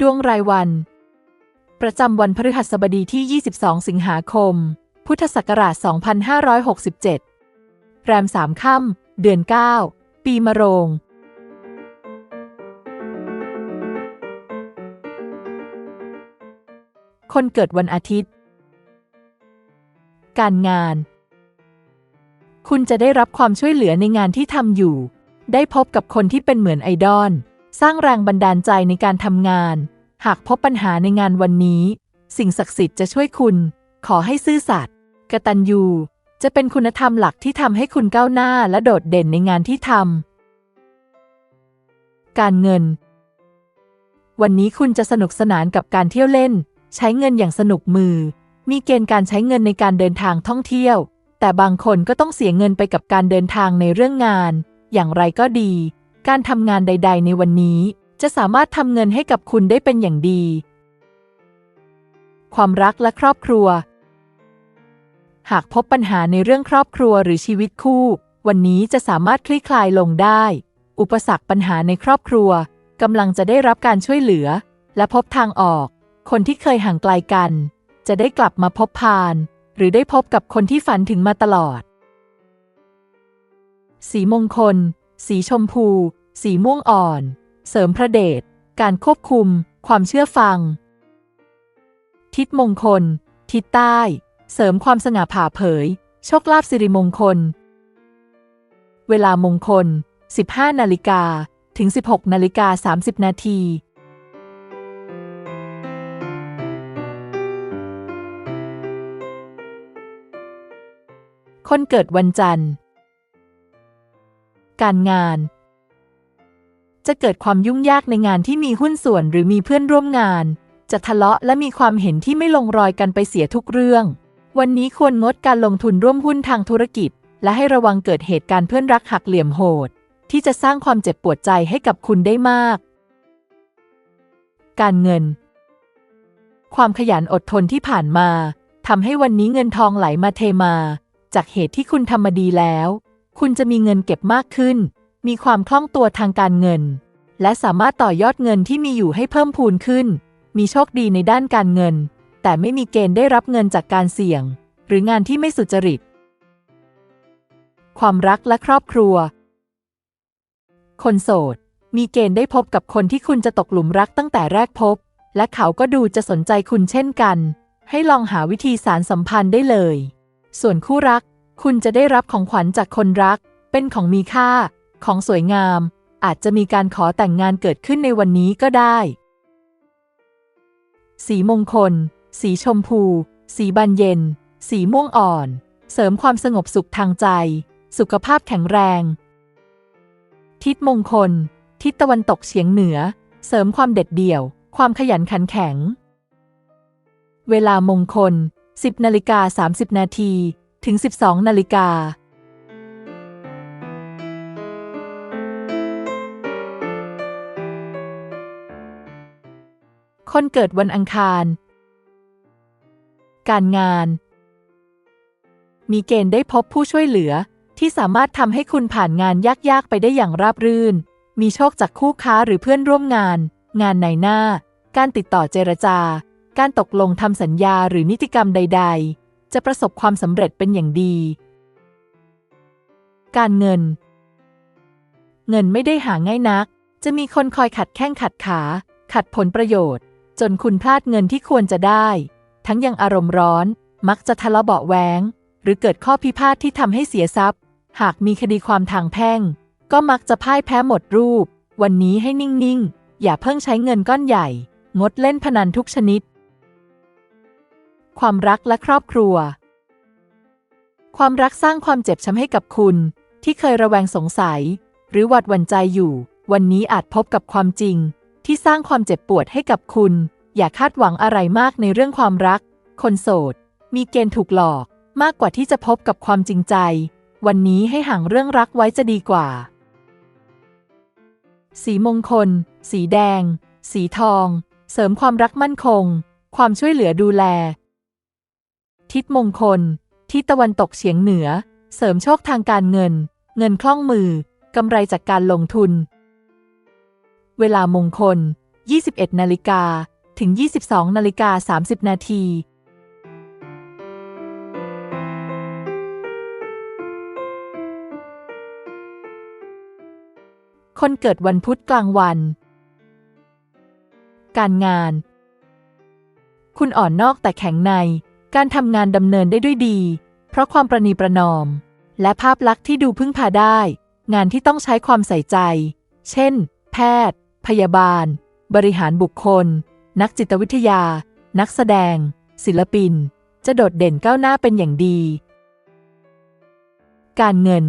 ดวงรายวัน ประจำวันพฤหัสบดีที่ 22 สิงหาคม พุทธศักราช 2567 แรม3ค่ำเดือน 9 ปีมะโรง คนเกิดวันอาทิตย์ การงาน คุณจะได้รับความช่วยเหลือในงานที่ทำอยู่ ได้พบกับคนที่เป็นเหมือนไอดอล สร้างแรงบันดาลใจในการทำงาน หากพบปัญหาในงานวันนี้ สิ่งศักดิ์สิทธิ์จะช่วยคุณ ขอให้ซื่อสัตย์กตัญญู จะเป็นคุณธรรมหลักที่ทำให้คุณก้าวหน้าและโดดเด่นในงานที่ทำการเงิน วันนี้คุณจะสนุกสนานกับการเที่ยวเล่น ใช้เงินอย่างสนุกมือ มีเกณฑ์การใช้เงินในการเดินทางท่องเที่ยว แต่บางคนก็ต้องเสียเงินไปกับการเดินทางในเรื่องงาน อย่างไรก็ดี การทำงานใด ๆ ในวันนี้ จะสามารถทำเงินให้กับคุณได้เป็นอย่างดี ความรักและครอบครัว หากพบปัญหาในเรื่องครอบครัวหรือชีวิตคู่ วันนี้จะสามารถคลี่คลายลงได้ อุปสรรคปัญหาในครอบครัวกำลังจะได้รับการช่วยเหลือ และพบทางออก คนที่เคยห่างไกลกัน จะได้กลับมาพบพาน หรือได้พบกับคนที่ฝันถึงมาตลอด สีมงคล สีชมพู สีม่วงอ่อน เสริมพระเดช การควบคุม ความเชื่อฟัง ทิศมงคล ทิศใต้ เสริมความสง่าผ่าเผย โชคลาภสิริมงคล เวลามงคล 15 นาฬิกา ถึง 16 นาฬิกา 30 นาทีคนเกิดวันจันทร์ การงาน จะเกิดความยุ่งยากในงานที่มีหุ้นส่วนหรือมีเพื่อนร่วมงาน จะทะเลาะและมีความเห็นที่ไม่ลงรอยกันไปเสียทุกเรื่อง วันนี้ควรงดการลงทุนร่วมหุ้นทางธุรกิจ และให้ระวังเกิดเหตุการณ์เพื่อนรักหักเหลี่ยมโหด ที่จะสร้างความเจ็บปวดใจให้กับคุณได้มาก การเงิน ความขยันอดทนที่ผ่านมาทำให้วันนี้เงินทองไหลมาเทมา จากเหตุที่คุณทำมาดีแล้ว คุณจะมีเงินเก็บมากขึ้น มีความคล่องตัวทางการเงิน และสามารถต่อยอดเงินที่มีอยู่ให้เพิ่มพูนขึ้น มีโชคดีในด้านการเงิน แต่ไม่มีเกณฑ์ได้รับเงินจากการเสี่ยง หรืองานที่ไม่สุจริต ความรักและครอบครัว คนโสด มีเกณฑ์ได้พบกับคนที่คุณจะตกหลุมรักตั้งแต่แรกพบ และเขาก็ดูจะสนใจคุณเช่นกัน ให้ลองหาวิธีสารสัมพันธ์ได้เลย ส่วนคู่รัก คุณจะได้รับของขวัญจากคนรัก เป็นของมีค่า ของสวยงาม อาจจะมีการขอแต่งงานเกิดขึ้นในวันนี้ก็ได้ สีมงคล สีชมพู สีบานเย็น สีม่วงอ่อน เสริมความสงบสุขทางใจ สุขภาพแข็งแรง ทิศมงคล ทิศตะวันตกเฉียงเหนือ เสริมความเด็ดเดี่ยว ความขยันขันแข็ง เวลามงคล 10นาฬิกา30 นาที ถึง 12 นาฬิกาคนเกิดวันอังคาร การงาน มีเกณฑ์ได้พบผู้ช่วยเหลือ ที่สามารถทำให้คุณผ่านงานยาก ๆ ไปได้อย่างราบรื่น มีโชคจากคู่ค้าหรือเพื่อนร่วมงาน งานในหน้า การติดต่อเจรจา การตกลงทำสัญญาหรือนิติกรรมใด ๆ จะประสบความสำเร็จเป็นอย่างดี การเงิน เงินไม่ได้หาง่ายนัก จะมีคนคอยขัดแข้งขัดขา ขัดผลประโยชน์ จนคุณพลาดเงินที่ควรจะได้ ทั้งยังอารมณ์ร้อน มักจะทะเลาะเบาะแว้งหรือเกิดข้อพิพาทที่ทำให้เสียทรัพย์ หากมีคดีความทางแพ่ง ก็มักจะพ่ายแพ้หมดรูป วันนี้ให้นิ่ง ๆ อย่าเพิ่งใช้เงินก้อนใหญ่ งดเล่นพนันทุกชนิด ความรักและครอบครัว ความรักสร้างความเจ็บช้ำให้กับคุณ ที่เคยระแวงสงสัย หรือหวาดหวั่นใจอยู่ วันนี้อาจพบกับความจริง ที่สร้างความเจ็บปวดให้กับคุณ อย่าคาดหวังอะไรมากในเรื่องความรัก คนโสด มีเกณฑ์ถูกหลอก มากกว่าที่จะพบกับความจริงใจ วันนี้ให้ห่างเรื่องรักไว้จะดีกว่า สีมงคล สีแดง สีทอง เสริมความรักมั่นคง ความช่วยเหลือดูแล ทิศมงคล ทิศตะวันตกเฉียงเหนือ เสริมโชคทางการเงิน เงินคล่องมือ กำไรจากการลงทุน เวลามงคล 21 นาฬิกา ถึง 22 นาฬิกา 30 นาทีคนเกิดวันพุธกลางวัน การงาน คุณอ่อนนอกแต่แข็งใน การทำงานดำเนินได้ด้วยดี เพราะความประนีประนอม และภาพลักษณ์ที่ดูพึ่งพาได้ งานที่ต้องใช้ความใส่ใจ เช่น แพทย์ พยาบาล บริหารบุคคล นักจิตวิทยา นักแสดง ศิลปิน จะโดดเด่นก้าวหน้าเป็นอย่างดี การเงิน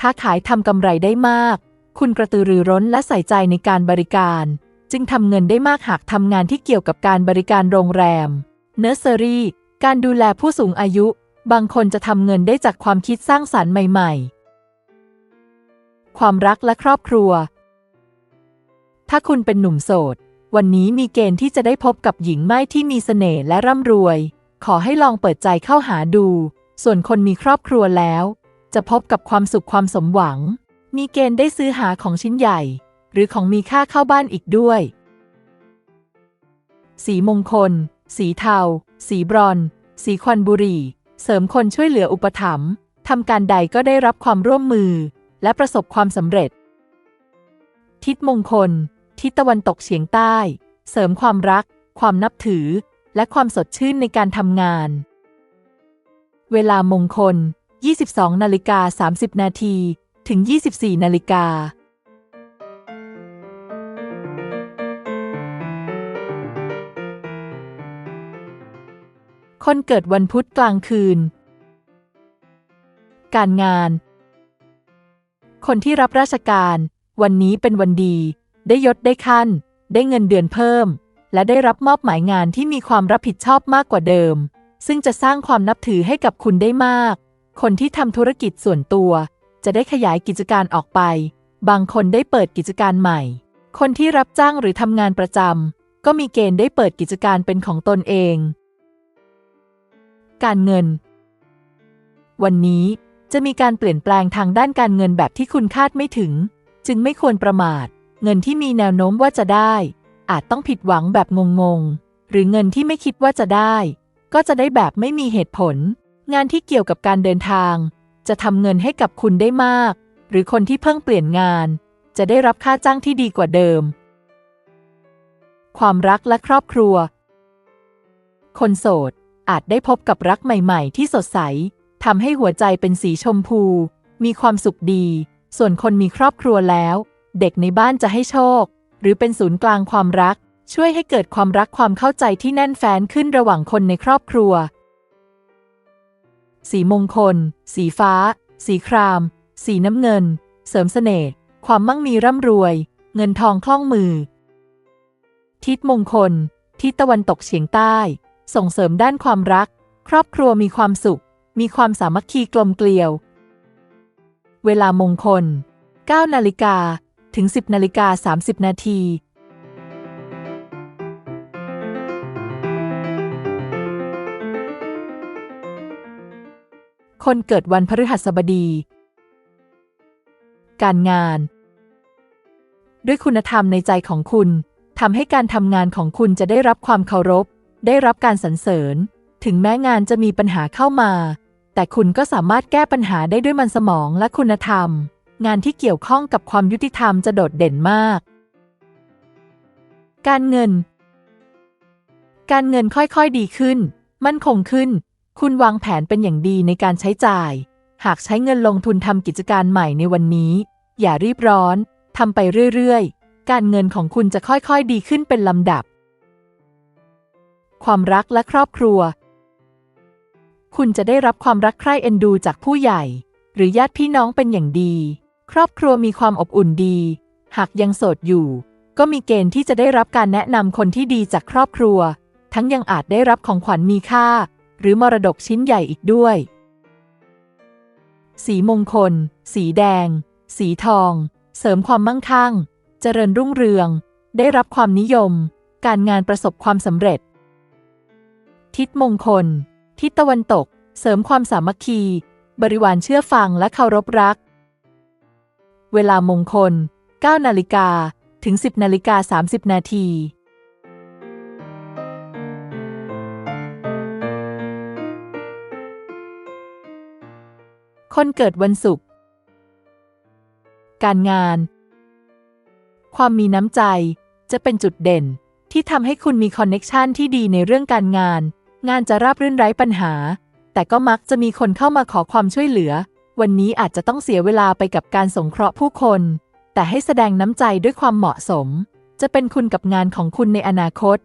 ค้าขายทำกำไรได้มาก คุณกระตือรือร้นและใส่ใจในการบริการ จึงทำเงินได้มากหากทำงานที่เกี่ยวกับการบริการโรงแรม เนอร์เซอรี่การดูแลผู้สูงอายุ บางคนจะทำเงินได้จากความคิดสร้างสารรค์ใหม่ ๆ ความรักและครอบครัว ถ้าคุณเป็นหนุ่มโสด วันนี้มีเกณฑ์ที่จะได้พบกับหญิงไม้ที่มีเสน่ห์และร่ำรวย ขอให้ลองเปิดใจเข้าหาดู ส่วนคนมีครอบครัวแล้ว จะพบกับความสุขความสมหวัง มีเกณฑ์ได้ซื้อหาของชิ้นใหญ่ หรือของมีค่าเข้าบ้านอีกด้วย สีมงคล สีเทา สีบรอน สีควันบุหรี่เสริมคนช่วยเหลืออุปถัมภ์ทำการใดก็ได้รับความร่วมมือ และประสบความสำเร็จ ทิศมงคล ทิศตะวันตกเฉียงใต้ เสริมความรัก ความนับถือ และความสดชื่นในการทำงาน เวลามงคล 22นาฬิกา30 นาทีถึง 24นาฬิกา คนเกิดวันพุธกลางคืน การงาน คนที่รับราชการ วันนี้เป็นวันดี ได้ยศได้ขั้น ได้เงินเดือนเพิ่ม และได้รับมอบหมายงานที่มีความรับผิดชอบมากกว่าเดิม ซึ่งจะสร้างความนับถือให้กับคุณได้มาก คนที่ทำธุรกิจส่วนตัว จะได้ขยายกิจการออกไป บางคนได้เปิดกิจการใหม่ คนที่รับจ้างหรือทำงานประจำก็มีเกณฑ์ได้เปิดกิจการเป็นของตนเอง การเงิน วันนี้จะมีการเปลี่ยนแปลงทางด้านการเงินแบบที่คุณคาดไม่ถึง จึงไม่ควรประมาท เงินที่มีแนวโน้มว่าจะได้ อาจต้องผิดหวังแบบงงๆ หรือเงินที่ไม่คิดว่าจะได้ ก็จะได้แบบไม่มีเหตุผล งานที่เกี่ยวกับการเดินทาง จะทำเงินให้กับคุณได้มาก หรือคนที่เพิ่งเปลี่ยนงาน จะได้รับค่าจ้างที่ดีกว่าเดิม ความรักและครอบครัว คนโสด อาจได้พบกับรักใหม่ ๆ ที่สดใสทำให้หัวใจเป็นสีชมพู มีความสุขดี ส่วนคนมีครอบครัวแล้ว เด็กในบ้านจะให้โชค หรือเป็นศูนย์กลางความรัก ช่วยให้เกิดความรักความเข้าใจที่แน่นแฟ้นขึ้นระหว่างคนในครอบครัว สีมงคล สีฟ้า สีคราม สีน้ำเงิน เสริมเสน่ห์ ความมั่งมีร่ำรวย เงินทองคล่องมือ ทิศมงคล ทิศตะวันตกเฉียงใต้ ส่งเสริมด้านความรัก ครอบครัวมีความสุข มีความสามัคคีกลมเกลียว เวลามงคล 9 นาฬิกาถึง 10 นาฬิกา 30 นาทีคนเกิดวันพฤหัสบดี การงาน ด้วยคุณธรรมในใจของคุณทำให้การทำงานของคุณจะได้รับความเคารพ ได้รับการสรรเสริญ ถึงแม้งานจะมีปัญหาเข้ามา แต่คุณก็สามารถแก้ปัญหาได้ด้วยมันสมองและคุณธรรม งานที่เกี่ยวข้องกับความยุติธรรมจะโดดเด่นมาก การเงิน การเงินค่อยๆดีขึ้น มั่นคงขึ้น คุณวางแผนเป็นอย่างดีในการใช้จ่าย หากใช้เงินลงทุนทำกิจการใหม่ในวันนี้ อย่ารีบร้อนทำไปเรื่อยๆ การเงินของคุณจะค่อยๆดีขึ้นเป็นลำดับ ความรักและครอบครัว คุณจะได้รับความรักใคร่เอ็นดูจากผู้ใหญ่ หรือญาติพี่น้องเป็นอย่างดี ครอบครัวมีความอบอุ่นดี หากยังโสดอยู่ ก็มีเกณฑ์ที่จะได้รับการแนะนำคนที่ดีจากครอบครัว ทั้งยังอาจได้รับของขวัญมีค่า หรือมรดกชิ้นใหญ่อีกด้วย สีมงคล สีแดง สีทอง เสริมความมั่งคั่ง เจริญรุ่งเรือง ได้รับความนิยม การงานประสบความสำเร็จ ทิศมงคล ทิศตะวันตก เสริมความสามัคคี บริวารเชื่อฟังและเคารพรัก เวลามงคล 9 นาฬิกา ถึง 10 นาฬิกา 30 นาที คนเกิดวันศุกร์ การงาน ความมีน้ำใจ จะเป็นจุดเด่นที่ทำให้คุณมีคอนเน็กชันที่ดีในเรื่องการงาน งานจะราบรื่นไร้ปัญหา แต่ก็มักจะมีคนเข้ามาขอความช่วยเหลือ วันนี้อาจจะต้องเสียเวลาไปกับการสงเคราะห์ผู้คน แต่ให้แสดงน้ำใจด้วยความเหมาะสม จะเป็นคุณกับงานของคุณในอนาคต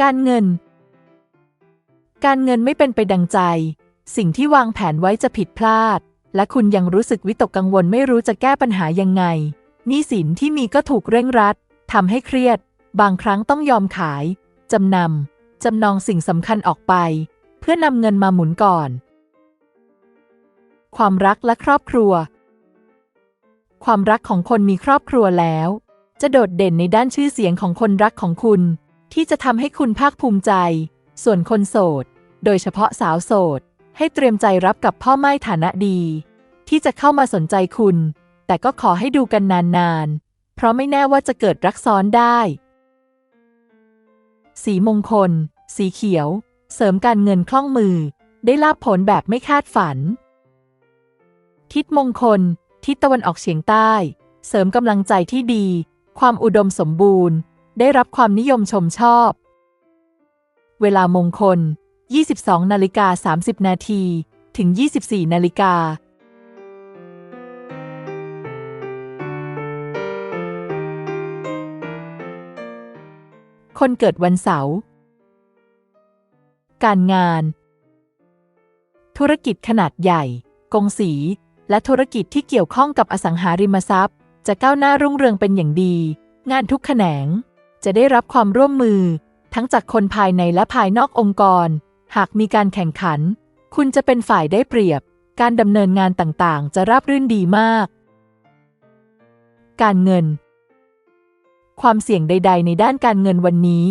การเงิน การเงินไม่เป็นไปดังใจ สิ่งที่วางแผนไว้จะผิดพลาด และคุณยังรู้สึกวิตกกังวลไม่รู้จะแก้ปัญหายังไงหนี้สินที่มีก็ถูกเร่งรัดทำให้เครียด บางครั้งต้องยอมขาย จำนำ จำนองสิ่งสำคัญออกไป เพื่อนำเงินมาหมุนก่อน ความรักและครอบครัว ความรักของคนมีครอบครัวแล้ว จะโดดเด่นในด้านชื่อเสียงของคนรักของคุณ ที่จะทำให้คุณภาคภูมิใจ ส่วนคนโสด โดยเฉพาะสาวโสด ให้เตรียมใจรับกับพ่อไม่ฐานะดี ที่จะเข้ามาสนใจคุณ แต่ก็ขอให้ดูกันนานๆ เพราะไม่แน่ว่าจะเกิดรักซ้อนได้สีมงคล สีเขียว เสริมการเงินคล่องมือ ได้ลาบผลแบบไม่คาดฝัน ทิศมงคล ทิศตะวันออกเฉียงใต้ เสริมกำลังใจที่ดี ความอุดมสมบูรณ์ ได้รับความนิยมชมชอบ เวลามงคล 22นาฬิกา30 นาทีถึง 24นาฬิกาคนเกิดวันเสาร์ การงาน ธุรกิจขนาดใหญ่ กงสี และธุรกิจที่เกี่ยวข้องกับอสังหาริมทรัพย์ จะก้าวหน้ารุ่งเรืองเป็นอย่างดี งานทุกแขนง จะได้รับความร่วมมือ ทั้งจากคนภายในและภายนอกองค์กร หากมีการแข่งขัน คุณจะเป็นฝ่ายได้เปรียบ การดำเนินงานต่างๆ จะราบรื่นดีมาก การเงิน ความเสี่ยงใด ๆ ในด้านการเงินวันนี้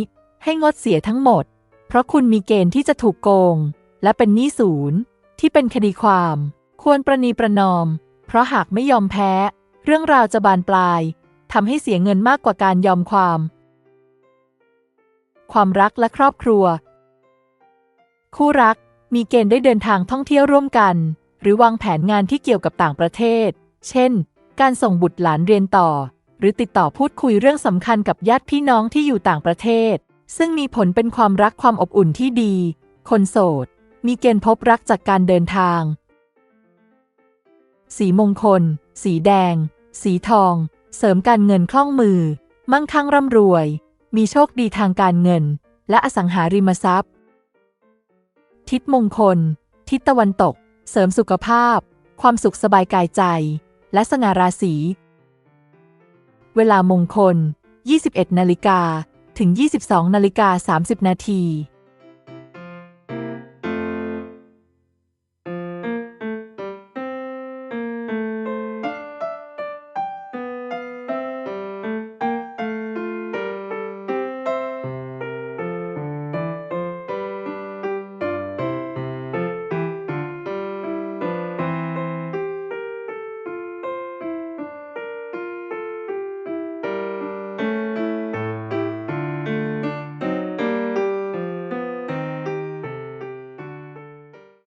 ให้งดเสียทั้งหมด เพราะคุณมีเกณฑ์ที่จะถูกโกง และเป็นหนี้ศูนย์ที่เป็นคดีความ ควรประนีประนอม เพราะหากไม่ยอมแพ้ เรื่องราวจะบานปลายทำให้เสียเงินมากกว่าการยอมความ ความรักและครอบครัว คู่รักมีเกณฑ์ได้เดินทางท่องเที่ยวร่วมกัน หรือวางแผนงานที่เกี่ยวกับต่างประเทศ เช่น การส่งบุตรหลานเรียนต่อ หรือติดต่อพูดคุยเรื่องสำคัญกับญาติพี่น้องที่อยู่ต่างประเทศ ซึ่งมีผลเป็นความรักความอบอุ่นที่ดี คนโสด มีเกณฑ์พบรักจากการเดินทาง สีมงคล สีแดง สีทอง เสริมการเงินคล่องมือ มั่งคั่งร่ำรวย มีโชคดีทางการเงิน และอสังหาริมทรัพย์ ทิศมงคล ทิศตะวันตก เสริมสุขภาพ ความสุขสบายกายใจ และสง่าราศี เวลามงคล 21 นาฬิกา ถึง 22 นาฬิกา 30 นาที